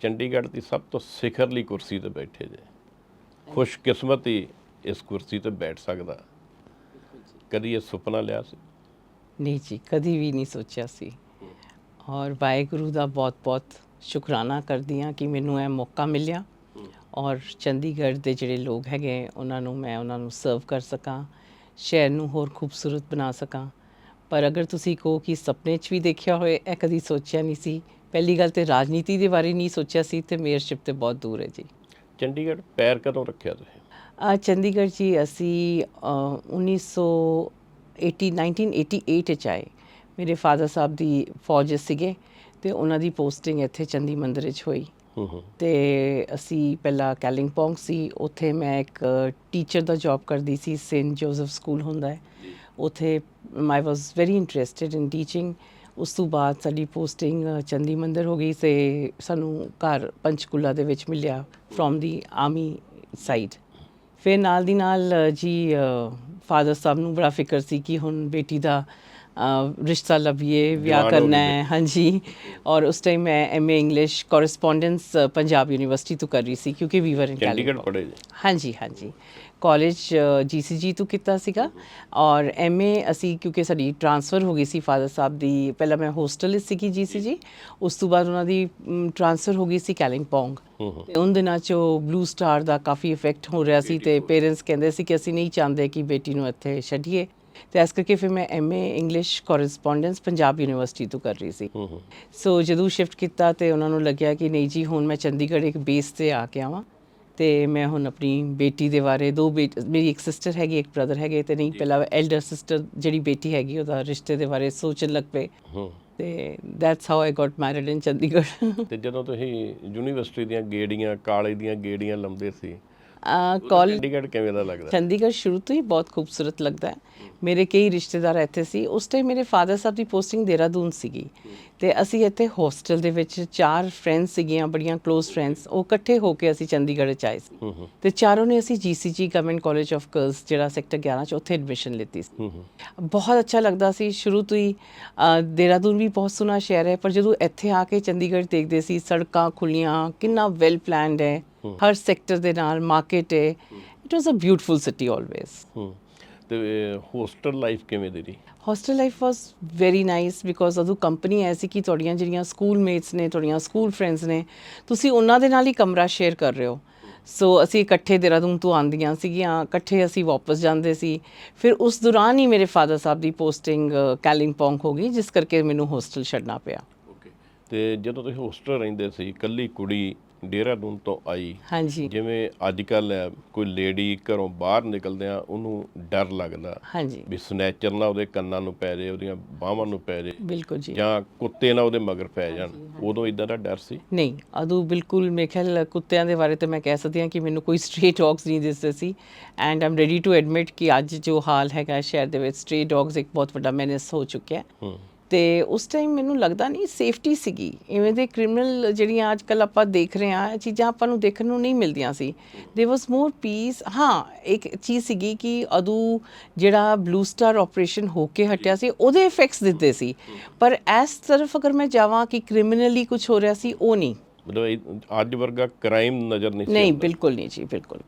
ਚੰਡੀਗੜ੍ਹ ਦੀ ਸਭ ਤੋਂ ਸਿਖਰਲੀ ਕੁਰਸੀ ਤੇ ਬੈਠੇ ਜੇ। ਖੁਸ਼ਕਿਸਮਤ ਹੀ ਇਸ ਕੁਰਸੀ ਤੇ ਬੈਠ ਸਕਦਾ। ਕਦੀ ਇਹ ਸੁਪਨਾ ਲਿਆ ਸੀ? ਨਹੀਂ ਜੀ, ਕਦੀ ਵੀ ਨਹੀਂ ਸੋਚਿਆ ਸੀ। ਔਰ ਵਾਹਿਗੁਰੂ ਦਾ ਬਹੁਤ-ਬਹੁਤ ਸ਼ੁਕਰਾਨਾ ਕਰਦੀ ਹਾਂ ਕਿ ਮੈਨੂੰ ਇਹ ਮੌਕਾ ਮਿਲਿਆ। ਔਰ ਚੰਡੀਗੜ੍ਹ ਦੇ ਜਿਹੜੇ ਲੋਕ ਹੈਗੇ, ਉਹਨਾਂ ਨੂੰ ਮੈਂ ਉਹਨਾਂ ਨੂੰ ਸਰਵ ਕਰ ਸਕਾਂ, ਸ਼ਹਿਰ ਨੂੰ ਹੋਰ ਖੂਬਸੂਰਤ ਬਣਾ ਸਕਾਂ। ਪਰ ਅਗਰ ਤੁਸੀਂ ਕਹੋ ਕਿ ਸੁਪਨੇ 'ਚ ਵੀ ਦੇਖਿਆ ਹੋਏ, ਇਹ ਕਦੀ ਸੋਚਿਆ ਨਹੀਂ ਸੀ ਪਹਿਲੀ ਗੱਲ ਤੇ ਰਾਜਨੀਤੀ ਦੇ ਬਾਰੇ ਨਹੀਂ ਸੋਚਿਆ ਸੀ ਤੇ ਮੇਅਰਸ਼ਿਪ ਤੇ ਬਹੁਤ ਦੂਰ ਹੈ ਜੀ। ਚੰਡੀਗੜ੍ਹ ਪੈਰ ਕਦੋਂ ਰੱਖਿਆ ਤੁਸੀਂ? ਆ ਚੰਡੀਗੜ੍ਹ ਜੀ ਅਸੀਂ ਅ, 1980 1988 ਵਿੱਚ ਆਏ। ਮੇਰੇ ਫਾਦਰ ਸਾਹਿਬ ਦੀ ਫੌਜ 'ਚ ਸੀਗੇ ਤੇ ਉਹਨਾਂ ਦੀ ਪੋਸਟਿੰਗ ਇੱਥੇ ਚੰਦੀ ਮੰਦਿਰ ਵਿੱਚ ਹੋਈ। ਹੂੰ ਹੂੰ। ਤੇ ਅਸੀਂ ਪਹਿਲਾਂ ਕੈਲਿੰਗਪੋਂਗ ਸੀ ਉੱਥੇ ਮੈਂ ਇੱਕ ਟੀਚਰ ਦਾ ਜੌਬ ਕਰਦੀ ਸੀ ਸੇਂਟ ਜੋਸਫ ਸਕੂਲ ਹੁੰਦਾ ਹੈ। ਉੱਥੇ I was very interested in teaching ਉਸ ਤੋਂ ਬਾਅਦ ਸਾਡੀ ਪੋਸਟਿੰਗ ਚੰਦੀ ਮੰਦਰ ਹੋ ਗਈ ਤੇ ਸਾਨੂੰ ਘਰ ਪੰਚਕੂਲਾ ਦੇ ਵਿੱਚ ਮਿਲਿਆ ਫਰੋਮ ਦੀ ਆਰਮੀ ਸਾਈਡ ਫਿਰ ਨਾਲ ਦੀ ਨਾਲ ਜੀ ਫਾਦਰ ਸਾਹਿਬ ਨੂੰ ਬੜਾ ਫਿਕਰ ਸੀ ਕਿ ਹੁਣ ਬੇਟੀ ਦਾ ਰਿਸ਼ਤਾ ਲੱਭੀਏ ਵਿਆਹ ਕਰਨਾ ਹੈ ਹਾਂਜੀ ਔਰ ਉਸ ਟਾਈਮ ਮੈਂ MA English correspondence Punjab university ਤੋਂ ਕਰ ਰਹੀ ਸੀ ਕਿਉਂਕਿ ਵੀ ਵਰ ਇਨ ਚੰਡੀਗੜ੍ਹ ਪੜ੍ਹੇ ਜੇ ਹਾਂਜੀ ਹਾਂਜੀ ਕਾਲਜ ਜੀਸੀਜੀ ਤੋਂ ਕੀਤਾ ਸੀਗਾ ਔਰ ਐਮਏ ਅਸੀਂ ਕਿਉਂਕਿ ਸਾਡੀ ਟਰਾਂਸਫਰ ਹੋ ਗਈ ਸੀ ਫਾਦਰ ਸਾਹਿਬ ਦੀ ਪਹਿਲਾਂ ਮੈਂ ਹੋਸਟਲ ਵਿੱਚ ਸੀਗੀ ਜੀਸੀਜੀ ਉਸ ਤੋਂ ਬਾਅਦ ਉਹਨਾਂ ਦੀ ਟਰਾਂਸਫਰ ਹੋ ਗਈ ਸੀ ਕੈਲਿੰਗਪੋਂਗ ਤੇ ਉਨ ਦਿਨਾਂ 'ਚ ਬਲੂ ਸਟਾਰ ਦਾ ਕਾਫੀ ਇਫੈਕਟ ਹੋ ਰਿਹਾ ਸੀ ਤੇ ਪੇਰੈਂਟਸ ਕਹਿੰਦੇ ਸੀ ਕਿ ਅਸੀਂ ਨਹੀਂ ਚਾਹੁੰਦੇ ਕਿ ਬੇਟੀ ਨੂੰ ਇੱਥੇ ਛੱਡੀਏ ਤੇ ਇਸ ਕਰਕੇ ਫਿਰ ਮੈਂ MA English correspondence Punjab university ਤੋਂ ਕਰ ਰਹੀ ਸੀ। ਸੋ ਜਦੋਂ ਸ਼ਿਫਟ ਕੀਤਾ ਤੇ ਉਹਨਾਂ ਨੂੰ ਲੱਗਿਆ ਕਿ ਨਹੀਂ ਜੀ ਹੁਣ ਮੈਂ ਚੰਡੀਗੜ੍ਹ ਇੱਕ ਬੇਸ ਤੇ ਆ ਕੇ ਆਵਾਂ ਤੇ ਮੈਂ ਹੁਣ ਆਪਣੀ ਬੇਟੀ ਦੇ ਬਾਰੇ ਦੋ ਮੇਰੀ ਇੱਕ ਸਿਸਟਰ ਹੈਗੀ ਇੱਕ ਬ੍ਰਦਰ ਹੈਗੇ ਤੇ ਨਹੀਂ ਪਹਿਲਾਂ ਐਲਡਰ ਸਿਸਟਰ ਜਿਹੜੀ ਬੇਟੀ ਹੈਗੀ ਉਹਦਾ ਰਿਸ਼ਤੇ ਦੇ ਬਾਰੇ ਸੋਚਣ ਲੱਗ ਪਏ। ਤੇ that's how I got married in Chandigarh. ਤੇ ਜਦੋਂ ਤੁਸੀਂ ਯੂਨੀਵਰਸਿਟੀ ਦੀਆਂ ਗੇੜੀਆਂ ਕਾਲਜ ਦੀਆਂ ਗੇੜੀਆਂ ਲੰਮਦੇ ਸੀ ਕਾਲ ਚੰਡੀਗੜ੍ਹ ਕਿਵੇਂ ਦਾ ਲੱਗਦਾ? ਚੰਡੀਗੜ੍ਹ ਸ਼ੁਰੂ ਤੋਂ ਹੀ ਬਹੁਤ ਖੂਬਸੂਰਤ ਲੱਗਦਾ ਹੈ। ਮੇਰੇ ਕਈ ਰਿਸ਼ਤੇਦਾਰ ਇੱਥੇ ਸੀ। ਉਸ ਟਾਈਮ ਮੇਰੇ ਫਾਦਰ ਸਾਹਿਬ ਦੀ ਪੋਸਟਿੰਗ ਦੇਹਰਾਦੂਨ ਸੀਗੀ। ਤੇ ਅਸੀਂ ਇੱਥੇ ਹੋਸਟਲ ਦੇ ਵਿੱਚ ਚਾਰ ਫਰੈਂਡਸ ਸੀਗੀਆਂ ਬੜੀਆਂ ক্লোਜ਼ ਫਰੈਂਡਸ ਉਹ ਇਕੱਠੇ ਹੋ ਕੇ ਅਸੀਂ ਚੰਡੀਗੜ੍ਹ ਚ ਆਏ ਸੀ। ਤੇ ਚਾਰੋਂ ਨੇ ਅਸੀਂ GCG government college of girls ਜਿਹੜਾ ਸੈਕਟਰ 11 ਚ ਉੱਥੇ ਐਡਮਿਸ਼ਨ ਲਿੱਤੀ ਸੀ। ਬਹੁਤ ਅੱਛਾ ਲੱਗਦਾ ਸੀ। ਸ਼ੁਰੂ ਤੋਂ ਹੀ ਦੇਹਰਾਦੂਨ ਵੀ ਬਹੁਤ ਸੋਹਣਾ ਸ਼ਹਿਰ ਹੈ। ਪਰ ਜਦੋਂ ਇੱਥੇ ਆ ਕੇ ਚੰਡੀਗੜ੍ਹ ਦੇਖਦੇ ਸੀ ਸੜਕਾਂ ਖੁੱਲੀਆਂ ਕਿੰਨਾ ਵੈਲ ਪਲਾਨਡ ਹੈ। ਹਰ ਸੈਕਟਰ ਦੇ ਨਾਲ ਮਾਰਕੀਟ ਹੈ। It was a beautiful city always ਹੂੰ। ਤੇ ਹੋਸਟਲ ਲਾਈਫ ਕਿਵੇਂ ਦੀ ਰਹੀ? Hostel life was very nice because ਉਦੋਂ ਕੰਪਨੀ ਐਸੀ ਕਿ ਤੁਹਾਡੀਆਂ ਜਿਹੜੀਆਂ ਸਕੂਲ ਮੇਟਸ ਨੇ ਤੁਹਾਡੀਆਂ ਸਕੂਲ ਫਰੈਂਡਸ ਨੇ ਤੁਸੀਂ ਉਹਨਾਂ ਦੇ ਨਾਲ ਹੀ ਕਮਰਾ ਸ਼ੇਅਰ ਕਰ ਰਹੇ ਹੋ। ਸੋ ਅਸੀਂ ਇਕੱਠੇ ਦੇਹਰਾਦੂਨ ਤੋਂ ਆਂਦੀਆਂ ਸੀਗੀਆਂ ਇਕੱਠੇ ਅਸੀਂ ਵਾਪਸ ਜਾਂਦੇ ਸੀ। ਫਿਰ ਉਸ ਦੌਰਾਨ ਹੀ ਮੇਰੇ ਫਾਦਰ ਸਾਹਿਬ ਦੀ ਪੋਸਟਿੰਗ ਕੈਲਿੰਗਪੋਂਗ ਹੋ ਗਈ ਜਿਸ ਕਰਕੇ ਮੈਨੂੰ ਹੋਸਟਲ ਛੱਡਣਾ ਪਿਆ। ਤੇ ਜਦੋਂ ਤੁਸੀਂ ਹੋਸਟਲ ਰਹਿੰਦੇ ਸੀ ਇਕੱਲੀ ਕੁੜੀ ਡੇਹਰਾਦੂਨ ਤੋਂ ਆਈ ਹਾਂਜੀ। ਜਿਵੇਂ ਅੱਜ ਕੱਲ ਕੋਈ ਲੇਡੀ ਘਰੋਂ ਬਾਹਰ ਨਿਕਲਦਿਆਂ ਉਹਨੂੰ ਡਰ ਲੱਗਦਾ ਹਾਂਜੀ। ਵੀ ਸਨੈਚਰ ਨਾ ਉਹਦੇ ਕੰਨਾਂ ਨੂੰ ਪੈ ਜਾਏ ਉਹਦੀਆਂ ਬਾਹਾਂ ਨੂੰ ਪੈ ਜਾਏ ਬਿਲਕੁਲ ਜੀ। ਜਾਂ ਕੁੱਤੇ ਨਾ ਉਹਦੇ ਮਗਰ ਪੈ ਜਾਣ। ਉਦੋਂ ਇਦਾਂ ਦਾ ਡਰ ਸੀ? ਨਹੀਂ ਅਦੋਂ ਬਿਲਕੁਲ ਮੇਰੇ ਖਿਆਲ ਕੁੱਤਿਆਂ ਦੇ ਬਾਰੇ ਤਾਂ ਮੈਂ ਕਹਿ ਸਕਦੀ ਹਾਂ ਕਿ ਮੈਨੂੰ ਕੋਈ ਸਟ੍ਰੇ ਡੌਗਸ ਨਹੀਂ ਦਿਸਦੇ ਸੀ। And I'm ready to admit ਕਿ ਅੱਜ ਜੋ ਹਾਲ ਹੈਗਾ ਸ਼ਹਿਰ ਦੇ ਵਿੱਚ ਸਟ੍ਰੇ ਡੌਗਸ ਇੱਕ ਬਹੁਤ ਵੱਡਾ ਮੈਨੇਸ ਹੋ ਚੁੱਕਿਆ ਹੈ। ਹੂੰ। ਤੇ ਉਸ ਟਾਈਮ ਮੈਨੂੰ ਲੱਗਦਾ ਨਹੀਂ ਸੇਫਟੀ ਸੀਗੀ। ਇਵੇਂ ਦੇ ਕ੍ਰਿਮੀਨਲ ਜਿਹੜੀਆਂ ਅੱਜ ਕੱਲ ਆਪਾਂ ਦੇਖ ਰਹੇ ਇਹ ਚੀਜ਼ਾਂ ਆਪਾਂ ਨੂੰ ਦੇਖਣ ਨੂੰ ਨਹੀਂ ਮਿਲਦੀਆਂ ਸੀ। ਦੇ ਵਾਸ ਮੋਰ ਪੀਸ ਹਾਂ ਇੱਕ ਚੀਜ਼ ਸੀਗੀ ਕਿ ਅਦੋਂ ਜਿਹੜਾ ਬਲੂ ਸਟਾਰ ਆਪਰੇਸ਼ਨ ਹੋ ਕੇ ਹਟਿਆ ਸੀ ਉਹਦੇ ਇਫੈਕਟਸ ਦਿੱਤੇ ਸੀ। ਪਰ ਇਸ ਤਰਫ ਅਗਰ ਮੈਂ ਜਾਵਾਂ ਕਿ ਕ੍ਰਿਮੀਨਲੀ ਕੁਝ ਹੋ ਰਿਹਾ ਸੀ ਉਹ ਨਹੀਂ। ਮਤਲਬ ਅੱਜ ਵਰਗਾ ਕ੍ਰਾਈਮ ਨਜ਼ਰ ਨਹੀਂ ਸੀ ਨਹੀਂ। ਬਿਲਕੁਲ ਨਹੀਂ ਜੀ ਬਿਲਕੁਲ।